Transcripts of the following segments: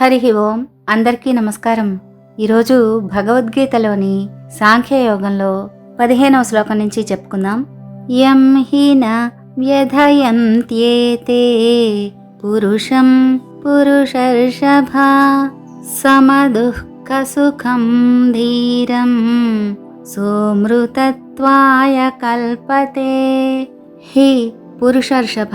హరి ఓం. అందరికీ నమస్కారం. ఈరోజు భగవద్గీతలోని సాంఖ్యయోగంలో పదిహేనవ శ్లోకం నుంచి చెప్పుకుందాం. యం హీన వ్యధయంత్యేతే పురుషం పురుషర్షభ సమదుఃఖ సుఖం ధీరం సోమృతత్వాయ కల్పతే. హి పురుషర్షభ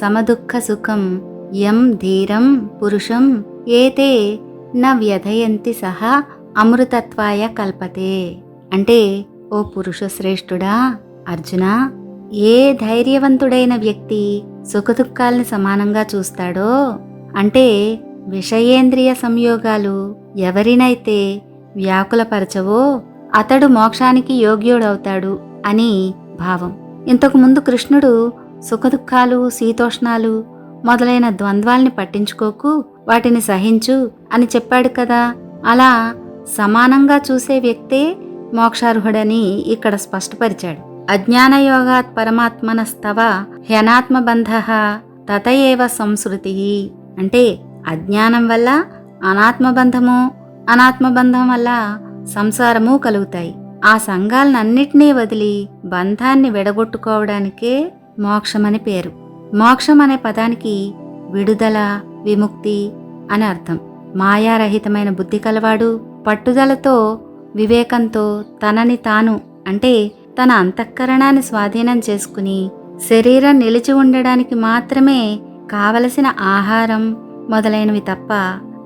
సమదుఃఖ సుఖం యం ధీరం పురుషం ఏతే న వ్యధయంతి సహా అమృతత్వాయ కల్పతే. అంటే ఓ పురుషశ్రేష్ఠుడా అర్జున ఏ ధైర్యవంతుడైన వ్యక్తి సుఖదుఖాల్ని సమానంగా చూస్తాడో? అంటే విషయేంద్రియ సంయోగాలు ఎవరినైతే వ్యాకులపరచవో అతడు మోక్షానికి యోగ్యుడవుతాడు అని భావం. ఇంతకుముందు కృష్ణుడు సుఖదుఖాలు శీతోష్ణాలు మొదలైన ద్వంద్వాల్ని పట్టించుకోకు వాటిని సహించు అని చెప్పాడు కదా. అలా సమానంగా చూసే వ్యక్తే మోక్షార్హుడని ఇక్కడ స్పష్టపరిచాడు. అజ్ఞానయోగాత్ పరమాత్మనస్తవ హ్యనాత్మబంధ తతయేవ సంస్కృతి అంటే అజ్ఞానం వల్ల అనాత్మబంధము అనాత్మబంధం వల్ల సంసారము కలుగుతాయి. ఆ సంఘాలన్నిటినీ వదిలి బంధాన్ని విడగొట్టుకోవడానికే మోక్షమని పేరు. మోక్షం అనే పదానికి విడుదల విముక్తి అని అర్థం. మాయారహితమైన బుద్ధి కలవాడు పట్టుదలతో వివేకంతో తనని తాను అంటే తన అంతఃకరణాన్ని స్వాధీనం చేసుకుని శరీరం నిలిచి ఉండడానికి మాత్రమే కావలసిన ఆహారం మొదలైనవి తప్ప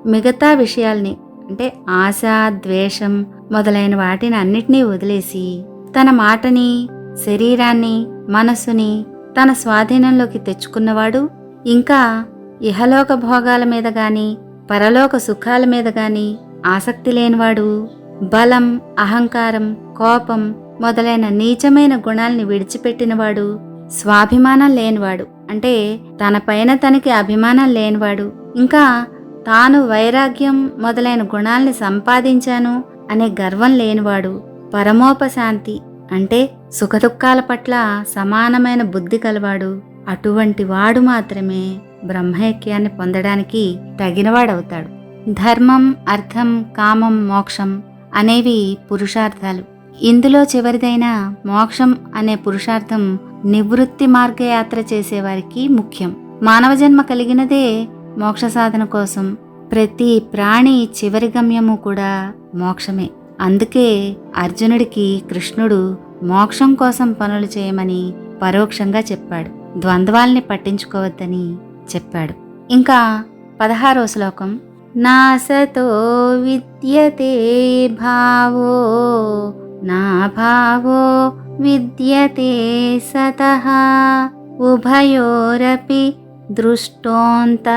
మిగతా విషయాల్ని అంటే ఆశ ద్వేషం మొదలైన వాటిని అన్నిటినీ వదిలేసి తన మాటని శరీరాన్ని మనస్సుని తన స్వాధీనంలోకి తెచ్చుకున్నవాడు ఇంకా ఇహలోక భోగాల మీద గాని పరలోక సుఖాల మీద గాని ఆసక్తి లేనివాడు బలం అహంకారం కోపం మొదలైన నీచమైన గుణాల్ని విడిచిపెట్టినవాడు స్వాభిమానం లేనివాడు. అంటే తనపైన తనకి అభిమానం లేనివాడు. ఇంకా తాను వైరాగ్యం మొదలైన గుణాల్ని సంపాదించాను అనే గర్వం లేనివాడు పరమోపశాంతి అంటే సుఖదుఖాల పట్ల సమానమైన బుద్ధి కలవాడు. అటువంటి వాడు మాత్రమే. బ్రహ్మైక్యాన్ని పొందడానికి తగినవాడవుతాడు. ధర్మం అర్థం కామం మోక్షం అనేవి పురుషార్థాలు. ఇందులో చివరిదైన మోక్షం అనే పురుషార్థం నివృత్తి మార్గయాత్ర చేసేవారికి ముఖ్యం. మానవ జన్మ కలిగినదే మోక్ష సాధన కోసం ప్రతి ప్రాణి చివరి గమ్యము కూడా మోక్షమే. అందుకే అర్జునుడికి కృష్ణుడు మోక్షం కోసం పనులు చేయమని పరోక్షంగా చెప్పాడు. ద్వంద్వాల్ని పట్టించుకోవద్దని చెప్పాడు. ఇంకా పదహారో శ్లోకం నాసతో విద్యతే భావో నా భావో విద్యతే సత ఉభయోరపి దృష్టోంత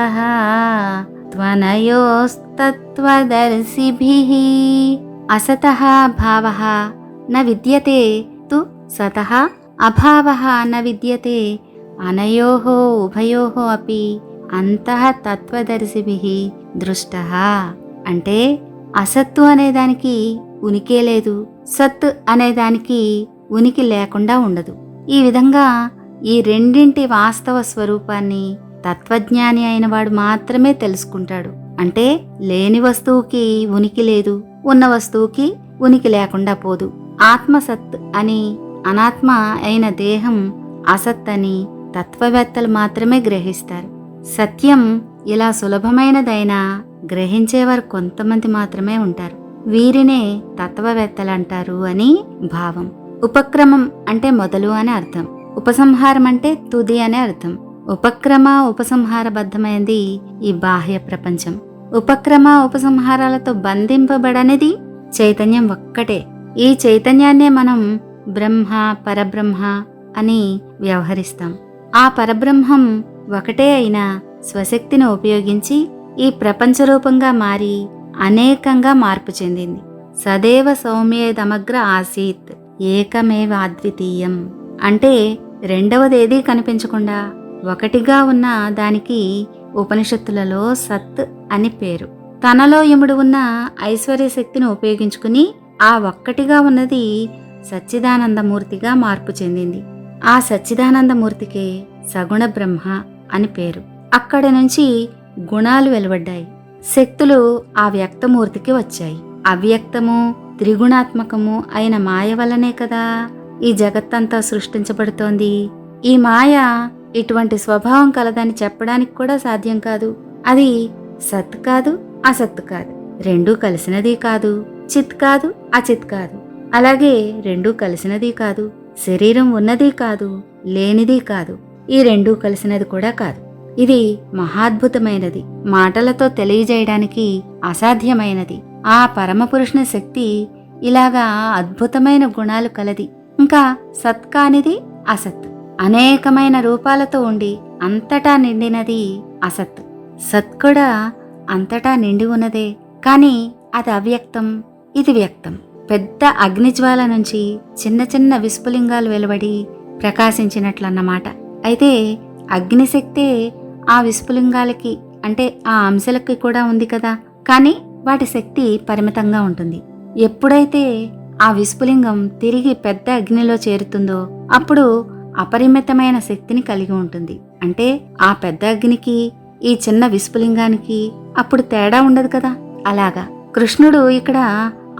త్వనయోస్తత్వదర్శిభి. అసత భావ న విద్యతే తు సత అభావ న విద్యతే అనయోः ఉభయోः అపి అంతః తత్వదర్శిభిः దృష్టः. అంటే అసత్తు అనేదానికి ఉనికే లేదు సత్ అనేదానికి ఉనికి లేకుండా ఉండదు. ఈ విధంగా ఈ రెండింటి వాస్తవ స్వరూపాన్ని తత్వజ్ఞాని అయినవాడు మాత్రమే తెలుసుకుంటాడు. అంటే లేని వస్తువుకి ఉనికి లేదు ఉన్న వస్తువుకి ఉనికి లేకుండా పోదు. ఆత్మసత్ అని అనాత్మ అయిన దేహం అసత్ అని తత్వవేత్తలు మాత్రమే గ్రహిస్తారు. సత్యం ఇలా సులభమైనదైనా గ్రహించేవారు కొంతమంది మాత్రమే ఉంటారు. వీరినే తత్వవేత్తలు అంటారు అని భావం. ఉపక్రమం అంటే మొదలు అని అర్థం. ఉపసంహారం అంటే తుది అనే అర్థం. ఉపక్రమ ఉపసంహారబద్ధమైనది ఈ బాహ్య ప్రపంచం. ఉపక్రమ ఉపసంహారాలతో బంధింపబడనిది చైతన్యం ఒక్కటే. ఈ చైతన్యాన్నే మనం బ్రహ్మ పరబ్రహ్మ అని వ్యవహరిస్తాం. ఆ పరబ్రహ్మం ఒకటే అయిన స్వశక్తిని ఉపయోగించి ఈ ప్రపంచ రూపంగా మారి అనేకంగా మార్పు చెందింది. సదేవ సౌమ్యేదమగ్ర ఆసీత్ ఏకమేవ అద్వితీయం. అంటే రెండవదేదీ కనిపించకుండా ఒకటిగా ఉన్న దానికి ఉపనిషత్తులలో సత్ అని పేరు. తనలో ఇముడు ఉన్న ఐశ్వర్య శక్తిని ఉపయోగించుకుని ఆ ఒక్కటిగా ఉన్నది సచ్చిదానందమూర్తిగా మార్పు చెందింది. ఆ సచ్చిదానందమూర్తికే సగుణ బ్రహ్మ అని పేరు. అక్కడ నుంచి గుణాలు వెలువడ్డాయి. శక్తులు ఆ వ్యక్తమూర్తికి వచ్చాయి. అవ్యక్తము త్రిగుణాత్మకము అయిన మాయ వల్లనే కదా ఈ జగత్తంతా సృష్టించబడుతోంది. ఈ మాయ ఇటువంటి స్వభావం కలదని చెప్పడానికి కూడా సాధ్యం కాదు. అది సత్ కాదు అసత్ కాదు. రెండూ కలిసినది కాదు. చిత్ కాదు అచిత్ కాదు. అలాగే రెండూ కలిసినది కాదు. శరీరం ఉన్నది కాదు లేనిది కాదు. ఈ రెండూ కలిసినది కూడా కాదు. ఇది మహాద్భుతమైనది. మాటలతో తెలియజేయడానికి అసాధ్యమైనది. ఆ పరమపురుషుని శక్తి ఇలాగా అద్భుతమైన గుణాలు కలది. ఇంకా సత్ కానిది అసత్. అనేకమైన రూపాలతో ఉండి అంతటా నిండినది అసత్. సత్ కూడా అంతటా నిండి ఉన్నదే. కానీ అది అవ్యక్తం. ఇది వ్యక్తం. పెద్ద అగ్నిజ్వాల నుంచి చిన్న చిన్న విస్ఫులింగాలు వెలువడి ప్రకాశించినట్లన్నమాట. అయితే అగ్నిశక్తే ఆ విస్ఫులింగాలకి అంటే ఆ అంశాలకి కూడా ఉంది కదా. కానీ వాటి శక్తి పరిమితంగా ఉంటుంది. ఎప్పుడైతే ఆ విస్ఫులింగం తిరిగి పెద్ద అగ్నిలో చేరుతుందో అప్పుడు అపరిమితమైన శక్తిని కలిగి ఉంటుంది. అంటే ఆ పెద్ద అగ్నికి ఈ చిన్న విస్ఫులింగానికి అప్పుడు తేడా ఉండదు కదా. అలాగా. కృష్ణుడు ఇక్కడ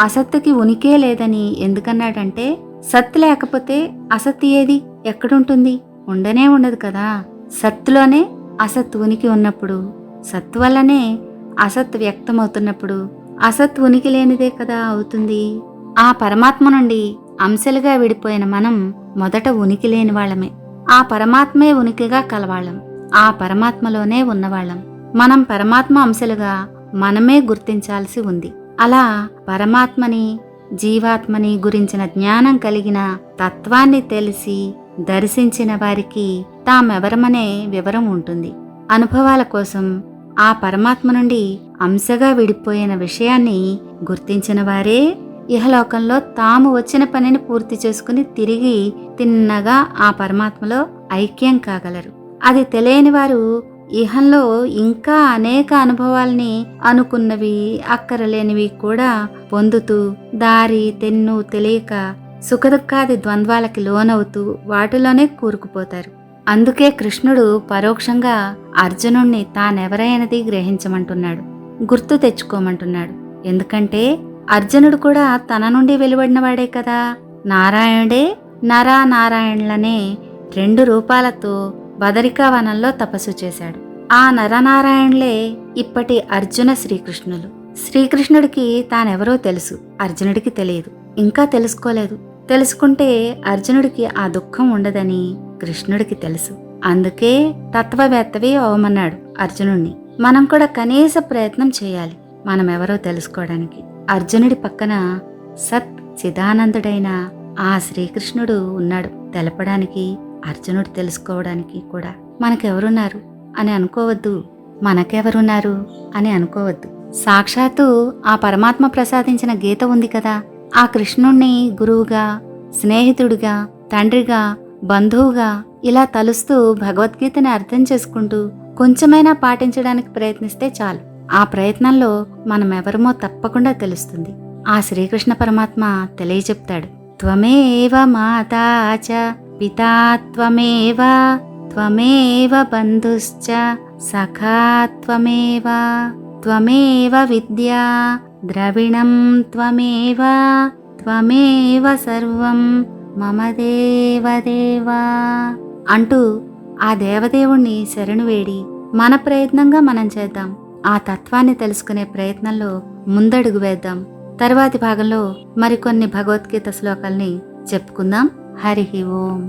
అసత్తుకి ఉనికే లేదని ఎందుకన్నాడంటే సత్ లేకపోతే అసత్ ఏది? ఎక్కడుంటుంది? ఉండనే ఉండదు కదా. సత్తులోనే అసత్ ఉనికి ఉన్నప్పుడు సత్ వల్లనే అసత్ వ్యక్తమవుతున్నప్పుడు అసత్ ఉనికి లేనిదే కదా అవుతుంది? ఆ పరమాత్మ నుండి అంశలుగా విడిపోయిన మనం మొదట ఉనికి లేని వాళ్ళమే. ఆ పరమాత్మే ఉనికిగా కలవాళ్ళం. ఆ పరమాత్మలోనే ఉన్నవాళ్ళం. మనం పరమాత్మ అంశలుగా మనమే గుర్తించాల్సి ఉంది. అలా పరమాత్మని జీవాత్మని గురించిన జ్ఞానం కలిగిన తత్వాన్ని తెలిసి దర్శించిన వారికి తామెవరమనే వివరం ఉంటుంది. అనుభవాల కోసం ఆ పరమాత్మ నుండి అంశగా విడిపోయిన విషయాన్ని గుర్తించిన వారే ఇహలోకంలో తాము వచ్చిన పనిని పూర్తి చేసుకుని తిరిగి తిన్నగా ఆ పరమాత్మలో ఐక్యం కాగలరు. అది తెలియని వారు ఇహంలో ఇంకా అనేక అనుభవాల్ని అనుకున్నవి అక్కరలేనివి కూడా పొందుతూ దారి తెన్ను తెలియక సుఖదుఖాది ద్వంద్వాలకి లోనవుతూ వాటిలోనే కూరుకుపోతారు. అందుకే కృష్ణుడు పరోక్షంగా అర్జునుణ్ణి తానెవరైనది గ్రహించమంటున్నాడు గుర్తు తెచ్చుకోమంటున్నాడు. ఎందుకంటే అర్జునుడు కూడా తన నుండి వెలువడినవాడే కదా. నారాయణుడే నరా నారాయణులనే రెండు రూపాలతో బదరికావనంలో తపస్సు చేశాడు. ఆ నరనారాయణులే ఇప్పటి అర్జున శ్రీకృష్ణులు. శ్రీకృష్ణుడికి తానెవరో తెలుసు. అర్జునుడికి తెలియదు. ఇంకా తెలుసుకోలేదు. తెలుసుకుంటే అర్జునుడికి ఆ దుఃఖం ఉండదని కృష్ణుడికి తెలుసు. అందుకే తత్వవేత్తవి అవమన్నాడు అర్జునుణ్ణి. మనం కూడా కనీస ప్రయత్నం చేయాలి మనం ఎవరో తెలుసుకోవడానికి. అర్జునుడి పక్కన సత్ చిదానందుడైన ఆ శ్రీకృష్ణుడు ఉన్నాడు. తెలపడానికి అర్జునుడు తెలుసుకోవడానికి కూడా మనకెవరున్నారు అని అనుకోవద్దు. మనకెవరున్నారు అని అనుకోవద్దు. సాక్షాత్తు ఆ పరమాత్మ ప్రసాదించిన గీత ఉంది కదా. ఆ కృష్ణుణ్ణి గురువుగా స్నేహితుడిగా తండ్రిగా బంధువుగా ఇలా తలుస్తూ భగవద్గీతని అర్థం చేసుకుంటూ కొంచెమైనా పాటించడానికి ప్రయత్నిస్తే చాలు. ఆ ప్రయత్నంలో మనమెవరమో తప్పకుండా తెలుస్తుంది. ఆ శ్రీకృష్ణ పరమాత్మ తెలియచెప్తాడు త్వమేవ మాతాచ పితా త్వమేవ త్వమేవ బంధుశ్చ సఖా త్వమేవ త్వమేవ విద్యా ద్రవిణం త్వమేవ త్వమేవ సర్వం మమ దేవదేవా అంటూ ఆ దేవదేవుణ్ణి శరణు వేడి మన ప్రయత్నంగా మనం చేద్దాం. ఆ తత్వాన్ని తెలుసుకునే ప్రయత్నంలో ముందడుగు వేద్దాం. తర్వాతి భాగంలో మరికొన్ని భగవద్గీత శ్లోకాల్ని చెప్పుకుందాం. హరి ఓం